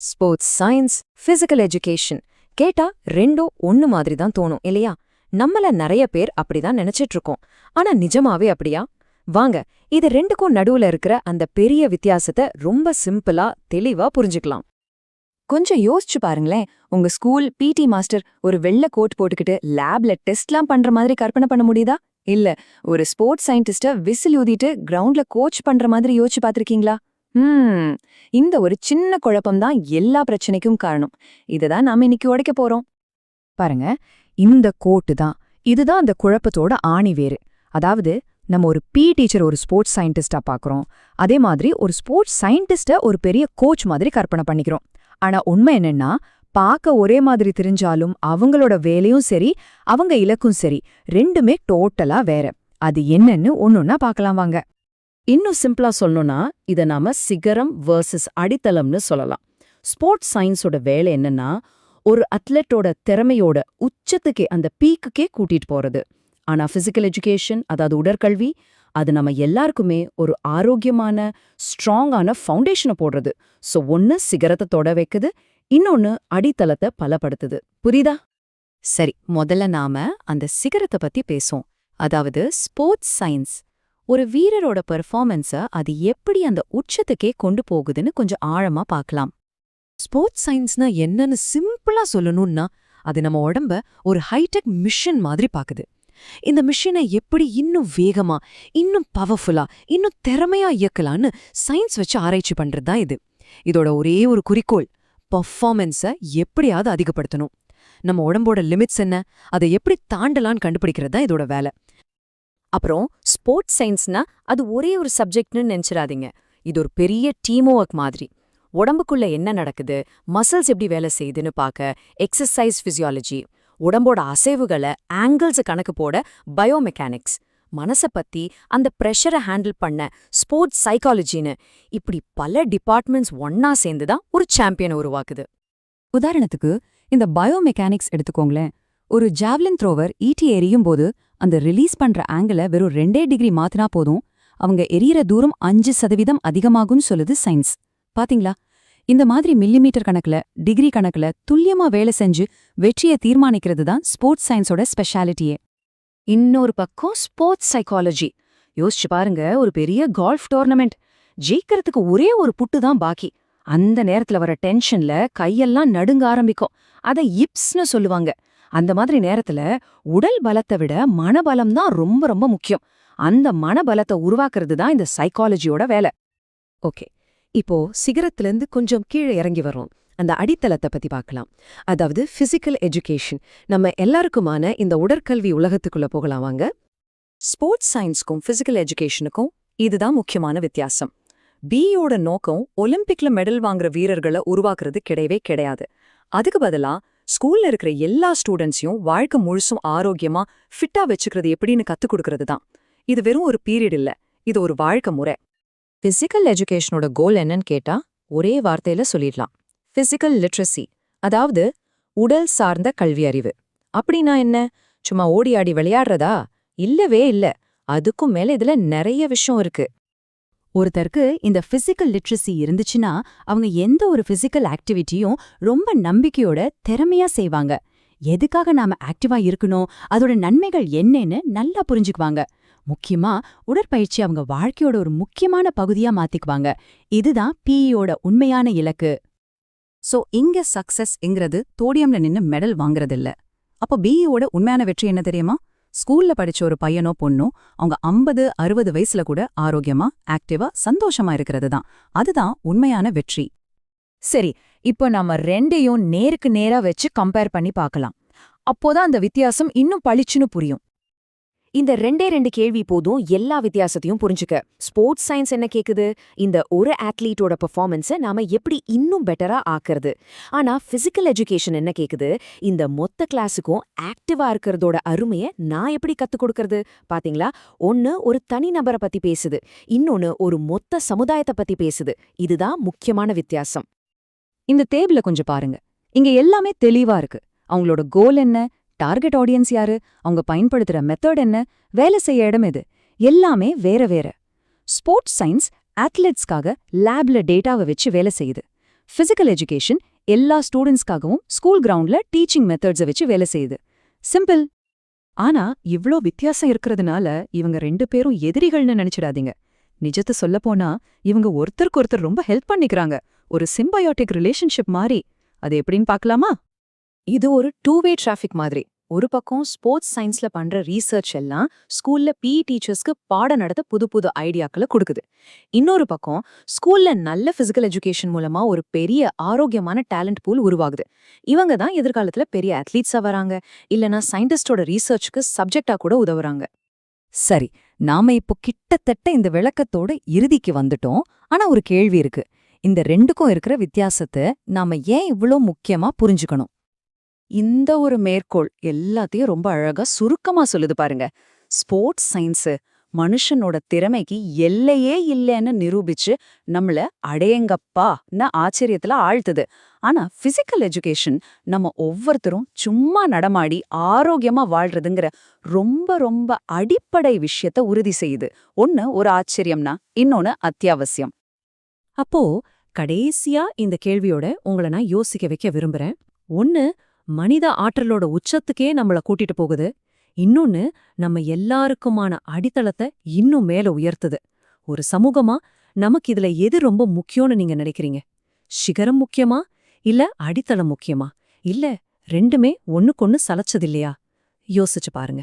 Sports science physical education கேட்டா ரெண்டும் ஒன்னு மாதிரி தான் தோணும் இல்லையா? நம்மள நிறைய பேர் அப்படிதான் நினைச்சிட்டு இருக்கோம் ஆனா நிஜமாவே அப்படியா? வாங்க இது ரெண்டுக்கும் நடுவுல இருக்கிற அந்த பெரிய வித்தியாசத்தை ரொம்ப சிம்பிளா தெளிவா புரிஞ்சுக்கலாம். கொஞ்சம் யோசிச்சு பாருங்களேன் உங்க ஸ்கூல் பிடி மாஸ்டர் ஒரு வெள்ள கோட் போட்டுக்கிட்டு லேப்ல டெஸ்ட்லாம் பண்ற மாதிரி கற்பனை பண்ண முடியுதா? இல்ல ஒரு ஸ்போர்ட்ஸ் சயின்டிஸ்ட விசில் ஊதிட்டு கிரவுண்ட்ல கோச் பண்ற மாதிரி யோசிச்சு பாத்திருக்கீங்களா ம். இந்த ஒரு சின்ன குழப்பம்தான் எல்லா பிரச்சனைக்கும் காரணம். இதுதான் நாம இன்னைக்கு உடைக்க போறோம். பாருங்க இந்த கோட்டு தான். இதுதான் அந்த குழப்பத்தோட ஆணி வேறு அதாவது நம்ம ஒரு பி டீச்சர் ஒரு ஸ்போர்ட்ஸ் சயின்டிஸ்டா பாக்குறோம். அதே மாதிரி ஒரு ஸ்போர்ட்ஸ் சயின்டிஸ்ட ஒரு பெரிய கோச் மாதிரி கற்பனை பண்ணிக்கிறோம். ஆனா உண்மை என்னன்னா பார்க்க ஒரே மாதிரி தெரிஞ்சாலும் அவங்களோட வேலையும் சரி அவங்க இலக்கும் சரி ரெண்டுமே டோட்டலா வேற. அது என்னன்னு ஒன்னொன்னா பார்க்கலாம் வாங்க. இன்னும் சிம்பிளா சொல்லணும்னா இத நாம சிகரம் வர்சஸ் அடித்தளம்னு சொல்லலாம். ஸ்போர்ட்ஸ் சயின்ஸோட வேலை என்னன்னா ஒரு அத்லெட்டோட திறமையோட உச்சத்துக்கே அந்த பீக்குக்கே கூட்டிட்டு போறது. ஆனா பிசிக்கல் எஜுகேஷன் அதாவது உடற்கல்வி அது நம்ம எல்லாருக்குமே ஒரு ஆரோக்கியமான ஸ்ட்ராங்கான ஃபவுண்டேஷனை போடுறது. சோ ஒன்னு சிகரத்தை தொட வைக்குது இன்னொன்னு அடித்தளத்தை பலப்படுத்துது. புரியுதா? சரி முதல்ல நாம அந்த சிகரத்தை பத்தி பேசுவோம். அதாவது ஸ்போர்ட்ஸ் சயின்ஸ் ஒரு வீரரோட பெர்ஃபார்மன்ஸ அது எப்படி அந்த உச்சத்துக்கே கொண்டு போகுதுன்னு கொஞ்சம் ஆழமா பார்க்கலாம். ஸ்போர்ட்ஸ் சயின்ஸ்னா என்னன்னு சிம்பிளா சொல்லணும்னா அது நம்ம உடம்ப ஒரு ஹைடெக் மிஷன் மாதிரி பாக்குது. இந்த மிஷினை எப்படி இன்னும் வேகமா இன்னும் பவர்ஃபுல்லா இன்னும் திறமையா இயக்கலான்னு சயின்ஸ் வச்சு ஆராய்ச்சி பண்றது தான் இது. இதோட ஒரே ஒரு குறிக்கோள் பர்ஃபார்மன்ஸை எப்படியாவது அதிகப்படுத்தணும். நம்ம உடம்போட லிமிட்ஸ் என்ன அதை எப்படி தாண்டலான்னு கண்டுபிடிக்கிறது தான் இதோட வேலை. அப்புறம் ஸ்போர்ட்ஸ் சயின்ஸ்னா அது ஒரே ஒரு சப்ஜெக்ட்னு நினச்சிடாதீங்க இது ஒரு பெரிய டீம் ஒர்க் மாதிரி. உடம்புக்குள்ள என்ன நடக்குது? மசில்ஸ் எப்படி வேலை செய்யுதுன்னு பார்க்க எக்ஸசைஸ் ஃபிசியாலஜி உடம்போட அசைவுகளை ஆங்கிள்ஸை கணக்கு போட பயோமெக்கானிக்ஸ் மனசை பத்தி அந்த ப்ரெஷரை ஹேண்டில் பண்ண ஸ்போர்ட்ஸ் சைக்காலஜின்னு இப்படி பல டிபார்ட்மெண்ட்ஸ் ஒன்னா சேர்ந்து தான் ஒரு சாம்பியனை உருவாக்குது. உதாரணத்துக்கு இந்த பயோமெக்கானிக்ஸ் எடுத்துக்கோங்களேன். ஒரு ஜாவ்லின் த்ரோவர் ஈட்டி எறியும் போது அந்த ரிலீஸ் பண்ற ஆங்கிள வெறும் ரெண்டே டிகிரி மாத்தினா போதும். அவங்க எரியற தூரம் அஞ்சு சதவீதம் அதிகமாகும்னு சொல்லுது சயின்ஸ் பாத்தீங்களா? இந்த மாதிரி மில்லிமீட்டர் கணக்குல டிகிரி கணக்குல துல்லியமா வேலை செஞ்சு வெற்றியை தீர்மானிக்கிறது தான் ஸ்போர்ட்ஸ் சயின்ஸோட ஸ்பெஷாலிட்டியே இன்னொரு பக்கம் ஸ்போர்ட்ஸ் சைக்காலஜி யோசிச்சு பாருங்க ஒரு பெரிய கால்ஃப் டோர்னமெண்ட் ஜெயிக்கிறதுக்கு ஒரே ஒரு புட்டு தான் பாக்கி. அந்த நேரத்துல வர டென்ஷன்ல கையெல்லாம் நடுங்க ஆரம்பிக்கும். அதை இப்ஸ்னு சொல்லுவாங்க. அந்த மாதிரி நேரத்துல உடல் பலத்தை விட மனபலம் தான் ரொம்ப ரொம்ப முக்கியம். அந்த மனபலத்தை உருவாக்குறது தான் இந்த சைக்காலஜியோட வேலை. ஓகே. இப்போ சிகரத்திலிருந்து கொஞ்சம் கீழே இறங்கி வரும் அந்த அடித்தளத்தை பத்தி பார்க்கலாம். அதாவது பிசிக்கல் எஜுகேஷன் நம்ம எல்லாருக்குமான இந்த உடற்கல்வி உலகத்துக்குள்ள போகலாம் வாங்க. ஸ்போர்ட்ஸ் சயின்ஸ்க்கும் பிசிக்கல் எஜுகேஷனுக்கும் இதுதான் முக்கியமான வித்தியாசம். பியோட நோக்கம் ஒலிம்பிக்ல மெடல் வாங்குற வீரர்களை உருவாக்குறது கிடையவே கிடையாது. அதுக்கு பதிலா ஸ்கூல்ல இருக்கிற எல்லா ஸ்டூடெண்ட்ஸையும் வாழ்க்கை முழுசும் ஆரோக்கியமா ஃபிட்டா வச்சுக்கிறது எப்படின்னு கத்துக் கொடுக்கறது தான் இது வெறும் ஒரு பீரியட் இல்ல இது ஒரு வாழ்க்கை முறை. பிசிக்கல் எஜுகேஷனோட கோல் என்னன்னு கேட்டா ஒரே வார்த்தையில சொல்லிடலாம். பிசிக்கல் லிட்ரஸி அதாவது உடல் சார்ந்த கல்வி அறிவு. அப்படின்னா என்ன? சும்மா ஓடி ஆடி விளையாடுறதா? இல்லவே இல்ல. அதுக்கும் மேல இதுல நிறைய விஷயம் இருக்கு. ஒருத்தருக்கு இந்த ஃபிசிக்கல் லிட்ரஸி இருந்துச்சுன்னா அவங்க எந்த ஒரு ஃபிசிக்கல் ஆக்டிவிட்டியும் ரொம்ப நம்பிக்கையோட திறமையா செய்வாங்க. எதுக்காக நாம ஆக்டிவா இருக்கணும்? அதோட நன்மைகள் என்னன்னு நல்லா புரிஞ்சுக்குவாங்க. முக்கியமா உடற்பயிற்சி அவங்க வாழ்க்கையோட ஒரு முக்கியமான பகுதியா மாத்திக்குவாங்க. இதுதான் பிஇயோட உண்மையான இலக்கு. சோ இங்க சக்சஸ்ங்கிறது தோடியம்ல நின்னு மெடல் வாங்குறதில்ல. அப்போ பிஇயோட உண்மையான வெற்றி என்ன தெரியுமா? ஸ்கூல்ல படிச்ச ஒரு பையனோ பொண்ணோ அவங்க ஐம்பது அறுபது வயசுல கூட ஆரோக்கியமா ஆக்டிவா சந்தோஷமா இருக்கிறது தான் அதுதான் உண்மையான வெற்றி. சரி இப்போ நாம ரெண்டையும் நேருக்கு நேரா வச்சு கம்பேர் பண்ணி பார்க்கலாம். அப்போதான் அந்த வித்தியாசம் இன்னும் பளிச்சுன்னு புரியும். இந்த ரெண்டே ரெண்டு கேள்வி போதும் எல்லா வித்தியாசத்தையும் புரிஞ்சுக்க. ஸ்போர்ட்ஸ் சயின்ஸ் என்ன கேக்குது? இந்த ஒரு ஆத்லீட்டோட பெர்ஃபார்மன்ஸை நாம எப்படி இன்னும் பெட்டரா ஆக்குறது? ஆனா பிசிக்கல் எஜுகேஷன் என்ன கேக்குது? இந்த மொத்த கிளாஸுக்கும் ஆக்டிவா இருக்கிறதோட அருமையை நான் எப்படி கத்துக் கொடுக்கறது? பாத்தீங்களா? ஒன்னு ஒரு தனிநபரை பத்தி பேசுது. இன்னொன்னு ஒரு மொத்த சமுதாயத்தை பத்தி பேசுது. இதுதான் முக்கியமான வித்தியாசம். இந்த டேபிள கொஞ்சம் பாருங்க. இங்க எல்லாமே தெளிவா இருக்கு. அவங்களோட கோல் என்ன? டார்கெட் ஆடியன்ஸ் யாரு? அவங்க பயன்படுத்துற மெத்தட் என்ன? வேலை செய்ய இடம் எது? எல்லாமே வேற வேற. ஸ்போர்ட்ஸ் சயின்ஸ் அத்லெட்ஸ்க்காக லேப்ல டேட்டாவை வச்சு வேலை செய்யுது. ஃபிசிக்கல் எஜுகேஷன் எல்லா ஸ்டூடெண்ட்ஸ்க்காகவும் ஸ்கூல் கிரவுண்ட்ல டீச்சிங் மெத்தட்ஸை வச்சு வேலை செய்யுது. சிம்பிள் ஆனா இவ்ளோ வித்தியாசம் இருக்கிறதுனால இவங்க ரெண்டு பேரும் எதிரிகள்னு நினைச்சிடாதீங்க. நிஜத்தை சொல்லப்போனா இவங்க ஒருத்தருக்கு ஒருத்தர் ரொம்ப ஹெல்ப் பண்ணிக்கிறாங்க. ஒரு சிம்பயோட்டிக் ரிலேஷன்ஷிப் மாதிரி அது எப்படின்னு பார்க்கலாமா இது ஒரு டூ வே டிராஃபிக் மாதிரி. ஒரு பக்கம் ஸ்போர்ட்ஸ் சயின்ஸ்ல பண்ற ரீசர்ச் எல்லாம் ஸ்கூல்ல பிஇ டீச்சர்ஸ்க்கு பாடம் நடத்த புது புது ஐடியாக்களை கொடுக்குது. இன்னொரு பக்கம் ஸ்கூல்ல நல்ல பிசிக்கல் எஜுகேஷன் மூலமா ஒரு பெரிய ஆரோக்கியமான டேலண்ட் பூல் உருவாகுது. இவங்க தான் எதிர்காலத்துல பெரிய அத்லீட்ஸா வராங்க. இல்லனா சயின்டிஸ்டோட ரீசர்ச்சுக்கு சப்ஜெக்டா கூட உதவுறாங்க. சரி நாம இப்போ கிட்டத்தட்ட இந்த விளக்கத்தோட இறுதிக்கு வந்துட்டோம். ஆனா ஒரு கேள்வி இருக்கு. இந்த ரெண்டுக்கும் இருக்கிற வித்தியாசத்தை நாம ஏன் இவ்ளோ முக்கியமா புரிஞ்சுக்கணும்? இந்த ஒரு மேற்கோள் எல்லாத்தையும் ரொம்ப அழகா சுருக்கமா சொல்லுது பாருங்க. ஸ்போர்ட்ஸ் சயின்ஸு மனுஷனோட திறமைக்கு எல்லையே இல்லைன்னு நிரூபிச்சு நம்மள அடையங்கப்பான்னு ஆச்சரியத்துல ஆழ்த்துது. ஆனா பிசிக்கல் எஜுகேஷன் நம்ம ஒவ்வொருத்தரும் சும்மா நடமாடி ஆரோக்கியமா வாழ்றதுங்கிற ரொம்ப ரொம்ப அடிப்படை விஷயத்த உறுதி செய்யுது. ஒன்னு ஒரு ஆச்சரியம்னா இன்னொன்னு அத்தியாவசியம். அப்போ கடைசியா இந்த கேள்வியோட உங்களை நான் யோசிக்க வைக்க விரும்புறேன். ஒன்னு மனித ஆற்றலோட உச்சத்துக்கே நம்மள கூட்டிட்டு போகுது. இன்னொன்னு நம்ம எல்லாருக்குமான அடித்தளத்தை இன்னும் மேல உயர்த்துது. ஒரு சமூகமா நமக்கு இதுல எது ரொம்ப முக்கியம்னு நீங்க நினைக்கிறீங்க? சிகரம் முக்கியமா? இல்ல அடித்தளம் முக்கியமா? இல்ல ரெண்டுமே ஒன்னுக்கொன்னு சலச்சதில்லையா யோசிச்சு பாருங்க.